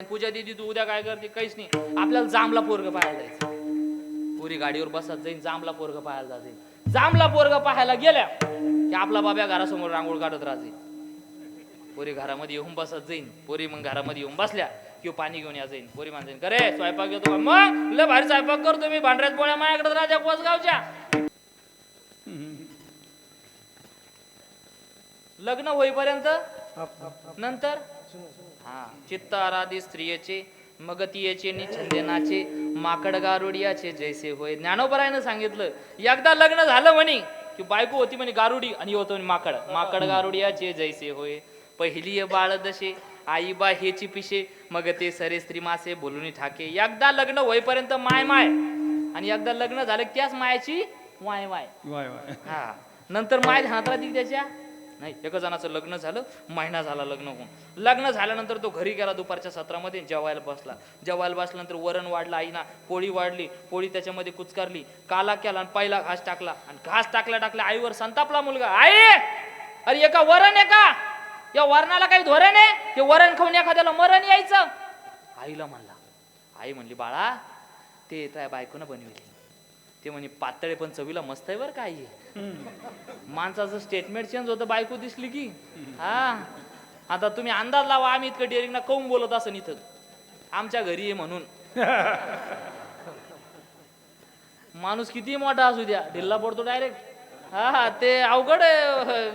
पूजा दिदी तू उद्या काय करते? काहीच नाही. आपल्याला जांभला पोरग पाहायला जायचं. पुरी गाडीवर बसत जाईन जांभला पोरग पाहायला जाते जांभला पोरग पाहायला गेल्या की आपला बाब्या घरासमोर रांगोळ काढत राहते पोरी घरामध्ये येऊन बसत जाईन. पोरी मग घरामध्ये येऊन बसल्या किंवा पाणी घेऊन या जाईन. पोरी माणसाईन करे स्वयंपाक घेतो मग लय भारी स्वयंपाक करतो मी. भांडऱ्यात पोळ्या माझ्याकडे राजा कोसगावच्या. लग्न होईपर्यंत नंतर? हा. चित्त आराधी स्त्रियेचे मगतीयेचे निछंदनाचे माकड गारुडियाचे जैसे होय. ज्ञानोबरायनं सांगितलं एकदा लग्न झालं म्हणे की बायको होती म्हणे गारुडी आणि होतो म्हणे माकड. माकड गारुडियाचे जैसे होय. पहिली बाळ दशे आई बा हेची पिशे मग ते सरे स्त्री मासे बोलून ठाके. एकदा लग्न होईपर्यंत माय माय. आणि एकदा लग्न झालं त्याच मायाची वाय वाय. वाय वाय. हा. नंतर माय ध्यानात राहतील त्याच्या? नाही एका जणाचं लग्न झालं महिना झाला लग्न होऊन. लग्न झाल्यानंतर तो घरी गेला दुपारच्या सत्रामध्ये जेवायला बसला. जेवायला बसल्यानंतर वरण वाढलं आईना पोळी वाढली पोळी त्याच्यामध्ये कुचकारली काला केला आणि पहिला घास टाकला. आणि घास टाकल्या टाकल्या आईवर संतापला मुलगा आई अरे एका वरण आहे का? या वरणाला काही धोरण आहे? हे वरण खाऊन एखाद्याला मरण यायचं? आईला म्हणला आई म्हणली बाळा ते त्या बायकोनं बनविले. ते म्हणे पातळे पण चवीला मस्त आहे बरं काय माणसाचं स्टेटमेंट चेंज होतं बायको दिसली की. हा. आता तुम्ही अंदाज लावा आम्ही इतकं डेअरिंग ना काऊन बोलत असं इथं? आमच्या घरी आहे म्हणून. माणूस किती मोठा असू द्या ढिल्ला पडतो डायरेक्ट हा हा ते अवघड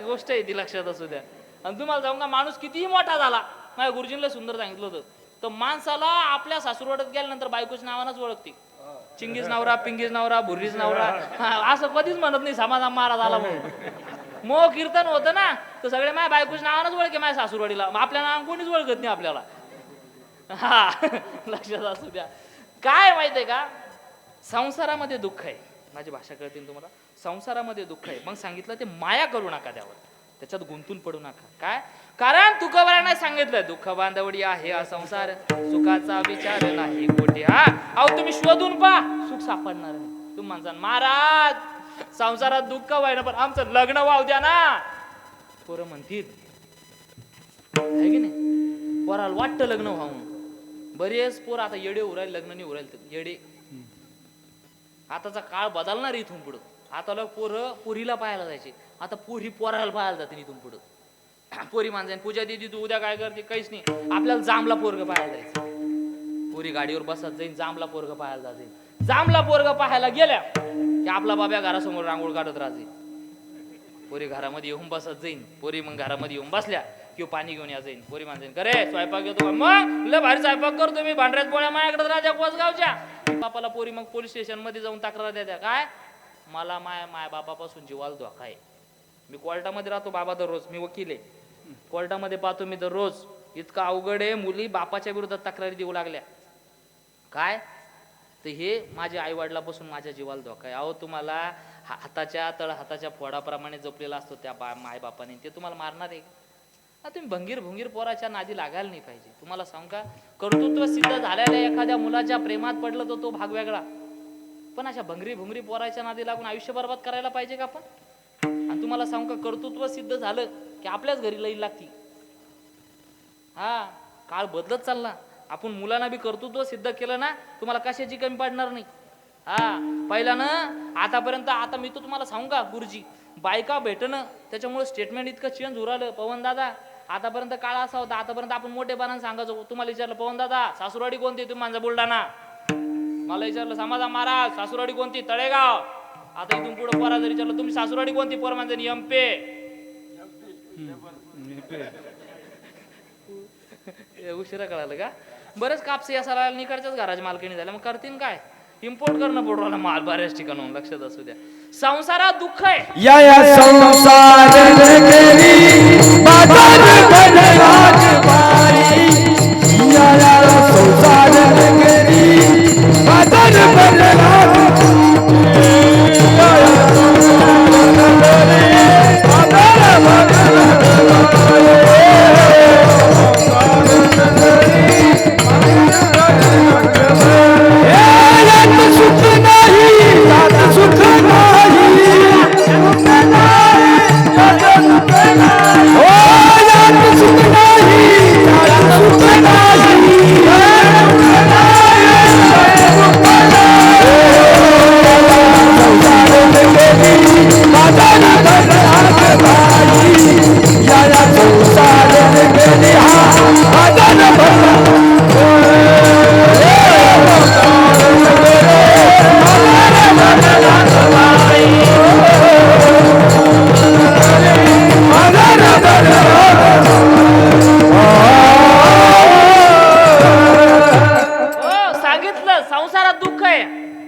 गोष्ट आहे ती लक्षात असू द्या. आणि तुम्हाला जाऊन का माणूस कितीही मोठा झाला. माझ्या गुरुजींना सुंदर सांगितलं होतं. तर माणसाला आपल्या सासूरवाड्यात गेल्यानंतर बायकोच्या नावानंच ओळखते. चिंगीज नवरा पिंगीज नवरा भुर्रीज नवरा. असं कधीच म्हणत नाही समाजा महाराज आला म्हणून. मो कीर्तन होतं ना तर सगळे माझ्या बायकोच्या नावानंच ओळखे माझ्या सासूरवाडीला. मग आपल्या नाव कोणीच ओळखत नाही आपल्याला? हा लक्षात असू द्या. काय माहितीये का? संसारामध्ये दुःख आहे. माझी भाषा कळते तुम्हाला? संसारामध्ये दुःख आहे. मग सांगितलं ते माया करू नका त्यावर. त्याच्यात गुंतून पडू नका. काय? कारण तुकोबाराने सांगितलं दुःख बांधवडी आहे हा संसार सुखाचा विचार नाही कोठे. हा अहो तुम्ही शोधून पा सुख सापडणार नाही. तुम्ही म्हणता महाराज संसारात दुःख व्हायना पण आमचं लग्न वाव द्या ना. पोरं म्हणतील आहे की नाही? पोराला वाटतं लग्न व्हावून बरेच पोर आता येडे उरायल लग्न नाही उरायल येडे. आताचा काळ बदलणार इथून पुढं. आता लोक पोरं पोरीला पाहायला जायचे. आता पोरी पोराला पाहायला जाते इथून पुढं. पोरी माणसाने पूजा दिदी तू उद्या काय करते? काहीच नाही. आपल्याला जांभला पोरग पाहायला जायचं. पोरी गाडीवर बसत जाईन जांभला पोरग पाहायला जाते जांभला पोरग पाहायला गेल्या की आपला बाब्या घरासमोर रांगोळ काढत राहते पोरी घरामध्ये येऊन बसत जाईन. पोरी मग घरामध्ये येऊन बसल्या किंवा पाणी घेऊन या जाईन. पोरी माणसाने करे स्वयंपाक घेतो मग लय भारी स्वयंपाक करतो मी. भांडऱ्यात पोळ्या माझ्याकडे राजा कोसगावच्या. बापाला पोरी मग पोलीस स्टेशनमध्ये जाऊन तक्रार द्या काय? मला माया माया बापापासून जीवाला धोका आहे. मी कोर्टामध्ये राहतो बाबा दररोज. मी वकील आहे. कोर्टामध्ये पाहतो मी दररोज. इतका अवघड आहे मुली बापाच्या विरोधात तक्रारी देऊ लागल्या. काय? तर हे माझ्या आई वडिलापासून माझ्या जीवाला धोका आहे. अहो तुम्हाला हाताच्या तळ हाताच्या फोडाप्रमाणे जपलेला असतो त्या बा माय ते तुम्हाला मारणार आहे. तुम्ही भंगीर भुंगीर पोराच्या नादी लागायला नाही पाहिजे. तुम्हाला सांगू का? कर्तृत्व सिद्ध झालेल्या एखाद्या मुलाच्या प्रेमात पडलं तर तो भाग वेगळा. पण अशा भंगरी भुंगरी पोराच्या नादी लागून आयुष्य बरबाद करायला पाहिजे का आपण? आणि तुम्हाला सांगू का कर्तृत्व सिद्ध झालं की आपल्याच घरी लई लागती. हा काळ बदलत चालला. आपण मुलांना बी कर्तृत्व सिद्ध केलं ना तुम्हाला कशाची कमी पडणार नाही. हा पहिल्यानं आतापर्यंत आता मी तर तुम्हाला सांगू का गुरुजी बायका भेटणं त्याच्यामुळे स्टेटमेंट इतकं चेंज होऊ राहिलं पवन दादा. आतापर्यंत काळ असा होता आतापर्यंत आपण मोठेपणाने सांगायचो तुम्हाला विचारलं पवन दादा सासूरवाडी कोणती तुम्ही माझा बुलढाणा. मला विचारलं समाजा महाराज सासूरवाडी कोणती तळेगाव. आता इथून पुढे पोरा जर विचारलं तुम्ही सासूरवाडी कोणती पोर म्हणजे एमपे पे उशिरा कळालं का? बरेच कापसे या सराला निकडच्याच घराच्या मालकीने झाल्या मग करतील काय? इम्पोर्ट करणं पडू माल बऱ्याच ठिकाणून लक्षात असू द्या. संसारात दुःख आहे. या या संसार या या संसार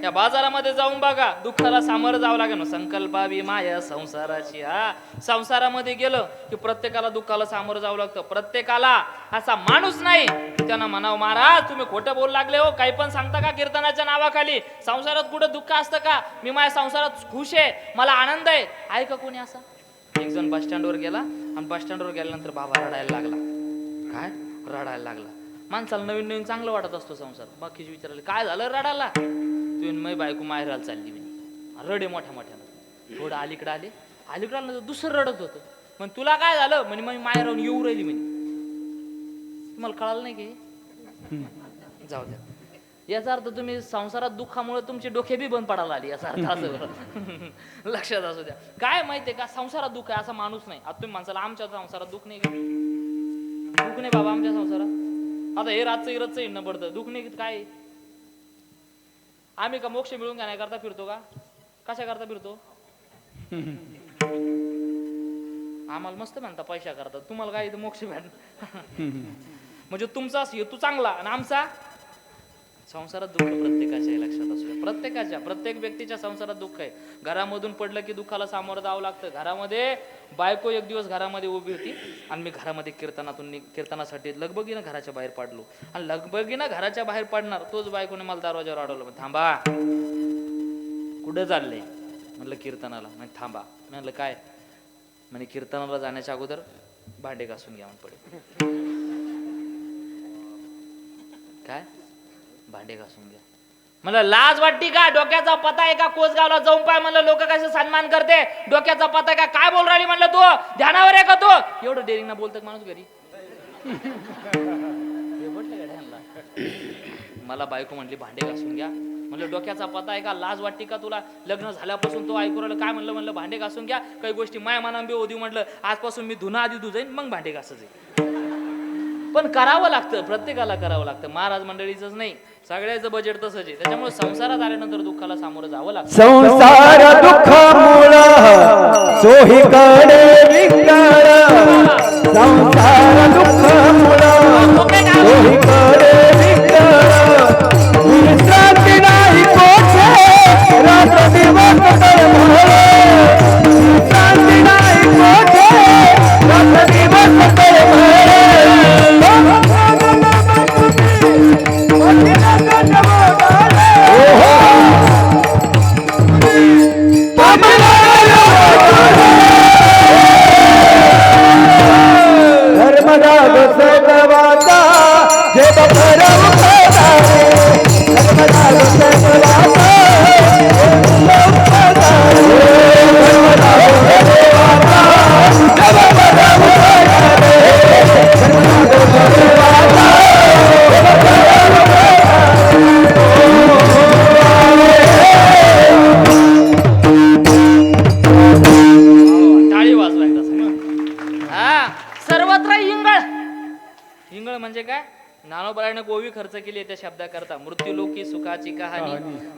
या बाजारामध्ये जाऊन बघा दुःखाला सामोरं जावं लागेल. ना संकल्पावी माया संसाराची हा. संसारामध्ये गेलं की प्रत्येकाला दुःखाला सामोरं जावं लागतं. प्रत्येकाला असा माणूस नाही त्यांना म्हणावं महाराज तुम्ही खोटं बोलू लागले हो. काही पण सांगता का कीर्तनाच्या नावाखाली? संसारात कुठं दुःख असतं का? मी माझ्या संसारात खुश आहे. मला आनंद आहे. आहे का कोणी असा? एक जण बस स्टँडवर गेला आणि बस स्टँडवर गेल्यानंतर बाबा रडायला लागला. काय? रडायला लागला. माणसाला नवीन नवीन चांगलं वाटत असतो संसार. बाकीचे विचारले काय झालं रडायला? तुम्ही मै बायको माहेराला चालली मी रडे मोठ्या मोठ्यानं थोडं अलीकडे आले. अलीकडे आलं तर दुसरं रडत होतं. मग तुला काय झालं? म्हणे मग माहेरावून येऊ राहिली म्हणे. तुम्हाला कळालं नाही की? जाऊ द्या. याचा अर्थ तुम्ही संसारात दुःखामुळे तुमचे डोके बी बंद पडायला आली याचा अर्थ असं. लक्षात असू द्या. काय माहितीये का? संसारात दुःख आहे असा माणूस नाही. आता तुम्ही माणसाला आमच्या संसारात दुःख नाही का? दुःख नाही बाबा आमच्या संसारात. आता हे रातचं इरतचं हिंडणं पडतं. दुःख नाही काय? आम्ही का मोक्ष मिळून करता फिरतो का? कशा करता फिरतो? आम्हाला मस्त म्हणता पैशा करता. तुम्हाला काय इथं मोक्ष भेट म्हणजे तुमचा हेतू चांगला आणि आमचा? संसारात दुःख प्रत्येकाच्या प्रत्येकाच्या प्रत्येक व्यक्तीच्या संसारात दुःख आहे. घरामधून पडलं की दुःखाला सामोरं जावं लागतं. घरामध्ये बायको एक दिवस घरामध्ये उभी होती आणि मी घरामध्ये कीर्तनातून कीर्तनासाठी लगबगीनं घराच्या बाहेर पडलो. आणि लगबगीनं घराच्या बाहेर पडणार तोच बायकोने मला दरवाजावर अडवलं. थांबा. कुठं चाललंय म्हणलं कीर्तनाला. म्हणजे थांबा. म्हणलं काय? म्हणे कीर्तनाला जाण्याच्या अगोदर भांडे घासून घ्या म्हणे पडे काय? भांडे घासून घ्या. म्हणलं लाज वाटती का? डोक्याचा पता आहे का? कोसगावला जाऊन पाय म्हणलं लोक कसे सन्मान करते? डोक्याचा पता का? काय बोल राहिली म्हणलं तू? ध्यानावर आहे का तू? एवढं डेरिंग ना बोलत माणूस घरी? मला बायको म्हणली भांडे घासून घ्या. म्हणलं डोक्याचा पता आहे का? लाज वाटते का तुला? लग्न झाल्यापासून तो ऐकू राहिलं. काय म्हणलं? म्हणलं भांडे घासून घ्या. काही गोष्टी माया मनांबी होती म्हटलं आजपासून मी धुना आधी धुजाईन मग भांडे घासायचे. पण करावं लागतं प्रत्येकाला करावं लागतं. महाराज मंडळीचंच नाही. सगळ्याचं बजेट तसंच आहे. त्याच्यामुळे संसारात आल्यानंतर दुःखाला सामोरं जावं लागतं. संसार दुःख मूळ चोहीकडे संसार दुःख चोहीकडे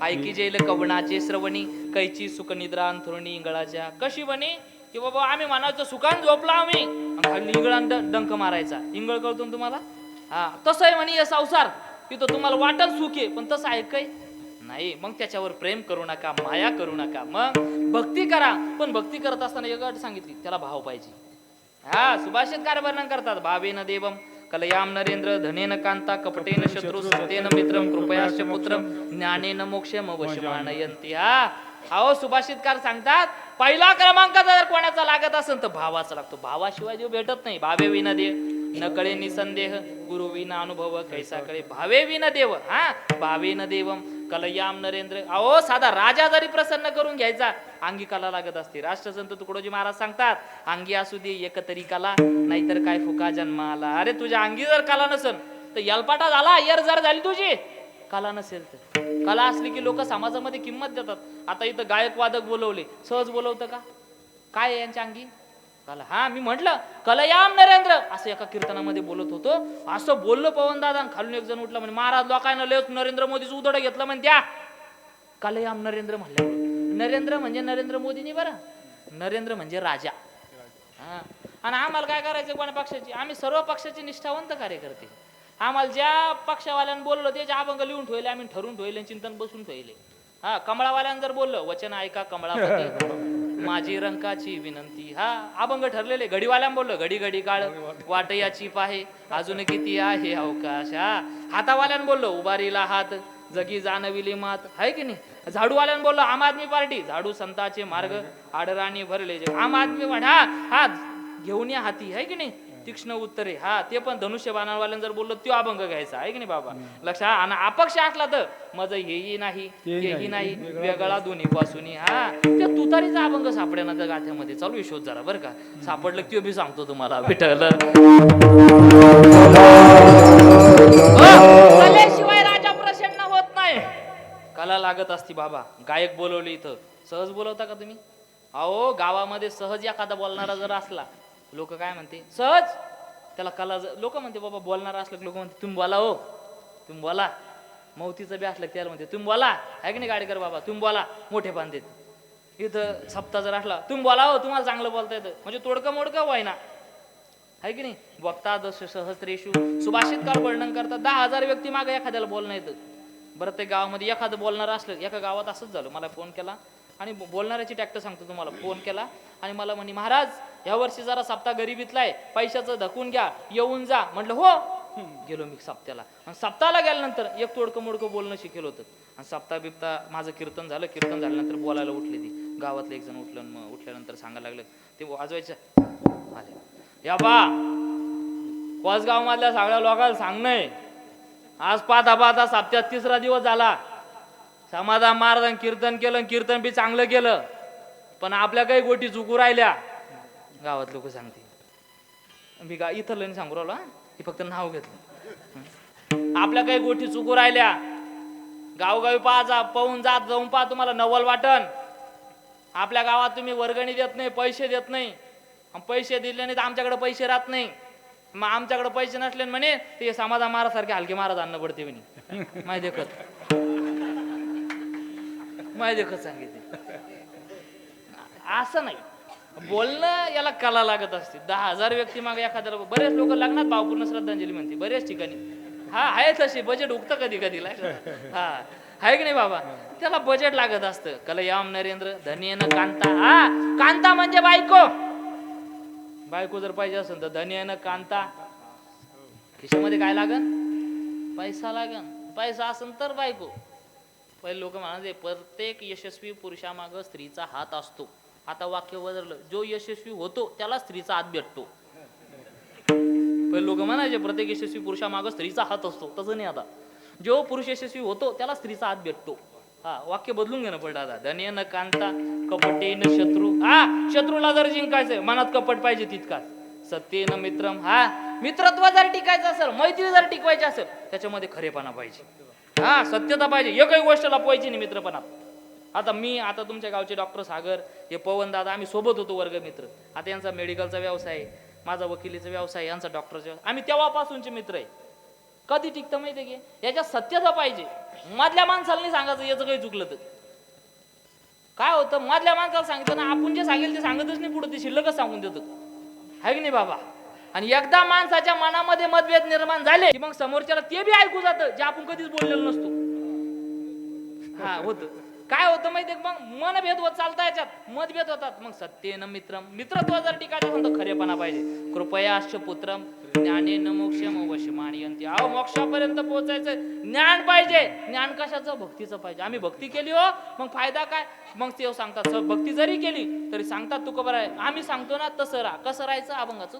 ऐकी जेल कवणाचे श्रवणी कैची सुखनिद्रा अंथरुणी इंगळाच्या. कशी बने की बाबा आम्ही म्हणायचं सुखान झोपला आम्ही. आणि खाली डंक मारायचा. इंगळ कळतो तुम्हाला? हा तसं आहे म्हणे हे संसार. तिथं तुम्हाला वाटत सुख आहे पण तसं आहे काय? नाही मग त्याच्यावर प्रेम करू नका माया करू नका. मग भक्ती करा पण भक्ती करत असताना एक अट सांगितली त्याला भाव पाहिजे. हा सुभाषितकार वर्णन करतात भावेन देवम कलयाम नरेंद्र धनेन कांता कपटेन शत्रू सत्येन मित्रम कृपयाश्च पुत्रम ज्ञानेन मोक्षम वशमानयंती हा? अहो सुभाषितकार सांगतात पहिला क्रमांक जर कोणाचा लागत असेल तर भावाचा लागतो. भावाशिवाय देव भेटत नाही. भावे विना देव न कळे निसंदेह गुरु विना अनुभव कैसा कळे भावे विन देव. हा? भावे न देवम कलयाम नरेंद्र. अहो साधा राजा जरी प्रसन्न करून घ्यायचा अंगी कला लागत असते. राष्ट्रसंत तुकडोजी महाराज सांगतात अंगी असू दे एकतरी कला नाहीतर काय फुका जन्माला. अरे तुझ्या अंगी जर कला नसेल तर यलपाटा झाला यर जर झाली तुझी. कला नसेल तर. कला असली की लोक समाजामध्ये किंमत देतात. आता इथं गायक वादक बोलवले. सहज बोलवतं का? काय आहे यांच्या अंगी? कला. हा मी म्हटलं कलयाम नरेंद्र असं एका कीर्तनामध्ये बोलत होतो. असं बोललो पवन दादा खालून एक जण उठला म्हणजे महाराज लोकांना लय नरेंद्र मोदीच उदड घेतलं म्हण त्या. कलयाम नरेंद्र म्हणलं नरेंद्र म्हणजे नरेंद्र मोदीनी बरं. नरेंद्र म्हणजे राजा. हा. आणि आम्हाला काय करायचं कोणा पक्षाची? आम्ही सर्व पक्षाचे निष्ठावंत कार्यकर्ते. आम्हाला ज्या पक्षावाल्यानं बोललो त्याचे अभंग लिहून ठेवले आम्ही ठरवून ठेवले चिंतन बसून ठेवले. हा कमळावाल्यानं जर बोललं वचन ऐका कमळा माझी रंकाची विनंती. हा अभंग ठरलेले घडीवाल्यानं बोललं घडी घडी काळ वाट याची पाहे अजून किती आहे अवकाश? हा हातावाल्यानं बोललो उभारीला हात जगी जाणविली मात. आहे की नाही? झाडूवाल्यान बोललो आम आदमी पार्टी. झाडू संताचे मार्ग आडराणी भरले. जे आम आदमी म्हणा हा हा घेऊन या हाती. आहे की नाही? तीक्ष्ण उत्तरे. हा ते पण धनुष्य बाणावाल्यानं जर बोललो तो अभंग घ्यायचा. आहे की नाही बाबा? लक्षात आणि अपक्ष असला तर मज हेही नाही तेही नाही. वेगळा दोन्ही पासून हा. त्या तुतारीचा अभंग सापड्या ना त्या गाथ्यामध्ये चालू शोध जरा बरं का? सापडलं की तो बी सांगतो तुम्हाला भेटलं कलेशिवाय राजा प्रसन्न होत नाही. कला लागत असती बाबा. गायक बोलवले इथं. सहज बोलवता का तुम्ही? अहो गावामध्ये सहज एखादा बोलणारा जर असला लोक काय म्हणते? सहज! त्याला कला लोक म्हणते बाबा बोलणार असलं लोक म्हणते तुम्ही बोला हो तुम्ही बोला. मौतीचं बी असलं त्याला म्हणते तुम्ही बोला आहे की नाही गाडीकर बाबा तुम्ही बोला मोठे बांधेत. इथं सप्ताह जर असला तुम्ही बोला हो तुम्हाला चांगलं बोलता येतं. म्हणजे तोडकं मोडकं व्हायना. आहे की नाही? वक्ता दश सहस्रेशू सुभाषित काळ वर्णन करतात दहा हजार व्यक्ती मागे एखाद्याला बोलणं येतं. बरं ते गावामध्ये एखादं बोलणारं असलं एका गावात असंच झालं. मला फोन केला आणि बोलणाऱ्याची टॅक्टर सांगतो तुम्हाला. फोन केला आणि मला म्हणे महाराज ह्या वर्षी जरा सप्ताह गरिबीतलाय पैशाचं धकून घ्या येऊन जा. म्हटलं हो. गेलो मी सप्त्याला आणि सप्ताहाला गेल्यानंतर एक तोडकं मोडकं बोलणं शिकेल होतं. आणि सप्ताह बिप्ता माझं कीर्तन झालं कीर्तन झाल्यानंतर बोलायला उठले ती. गावातलं एक जण उठलं मग उठल्यानंतर सांगायला लागलं ते वाजवायचं. आले. या बा कोसगाव मधल्या सगळ्या लोकांना सांगणंय आज पाहता पाहता सप्त्यात तिसरा दिवस झाला. समाधान महाराजांनी कीर्तन केलं कीर्तन बी चांगलं केलं. पण आपल्या काही गोटी चुकू राहिल्या. गावात लोक सांगते. मी गा इथं नाही सांगू राहिलो हे. फक्त नाव घेतलं. आपल्या काही गोष्टी चुकू राहिल्या. गावगावी पाहा पाहून जात जाऊन पहा तुम्हाला नवल वाटन आपल्या गावात तुम्ही वर्गणी देत नाही पैसे देत नाही. पैसे दिले नाही तर आमच्याकडे पैसे राहत नाही. मग आमच्याकडे पैसे नसले म्हणे ते समाजा मारासारखे हलके महाराज अन्न पडते म्हणे. माहिती देखत माहिती देखत सांगितले. असं नाही. बोलणं याला कला लागत असते. दहा हजार व्यक्ती मागे एखाद्याला बरेच लोक लागणार भावपूर्ण श्रद्धांजली म्हणते बरेच ठिकाणी. हा आहे तशी बजेट उगतं कधी कधी हा. आहे की नाही बाबा? त्याला बजेट लागत असतं. कलयाम नरेंद्र धनियन कांता. हा कांता म्हणजे बायको. बायको जर पाहिजे असेल तर धनियन कांता. खिशामध्ये काय लागन? पैसा लागन. पैसा असेल तर बायको. पहिले लोक म्हणाले प्रत्येक यशस्वी पुरुषामाग स्त्रीचा हात असतो. आता वाक्य बदललं. जो यशस्वी होतो त्याला स्त्रीचा हात भेटतो. पहिले लोक म्हणायचे प्रत्येक यशस्वी पुरुषामागं स्त्रीचा हात असतो. तसं नाही आता. जो पुरुष यशस्वी होतो त्याला स्त्रीचा हात भेटतो. हा वाक्य बदलून घेणं पडलं आता धनेन कांता कपटेन शत्रू. हा शत्रूला जर जिंकायचंय मनात कपट पाहिजे तितकाच. सत्येन मित्रम. हा मित्रत्व जर टिकायचं असेल मैत्री जर टिकवायची असेल त्याच्यामध्ये खरेपणा पाहिजे. हा सत्यता पाहिजे. एकही गोष्ट लपवायची नाही मित्रपणात. आता मी आता तुमच्या गावचे डॉक्टर सागर हे पवन दादा आम्ही सोबत होतो वर्गमित्र. आता यांचा मेडिकलचा व्यवसाय आहे माझा वकिलीचा व्यवसाय यांचा डॉक्टरचा व्यवसाय. आम्ही तेव्हापासूनचे मित्र आहे. कधी टिकतं माहिती आहे की? याच्यात सत्यता पाहिजे. मधल्या माणसाला नाही सांगायचं याचं काही चुकलं तर. काय होतं? मधल्या माणसाला सांगितलं ना आपण जे सांगेल ते सांगतच नाही पुढे ते शिल्लकच सांगून देतो आहे की नाही बाबा? आणि एकदा माणसाच्या मनामध्ये मतभेद निर्माण झाले की मग समोरच्याला ते बी ऐकू जातं जे आपण कधीच बोललेलो नसतो. हा होत. काय होतं माहितीये मग? मनभेद होत चालता याच्यात मतभेद होतात. मग सत्येन मित्रम मित्रत्व जर टिकायचं म्हणतो खरेपणा पाहिजे. कृपया पुत्रम ज्ञानेन मोक्षम वशमानियंती अहो मोक्षापर्यंत पोहोचायचं ज्ञान पाहिजे. ज्ञान कशाचं? भक्तीचं पाहिजे. आम्ही भक्ती केली हो. मग फायदा काय? मग ते सांगतात "सर, भक्ती जरी केली तरी सांगतात तू बरं आहे. आम्ही सांगतो ना तसं राहा. कसं राहायचं? अभंगाचं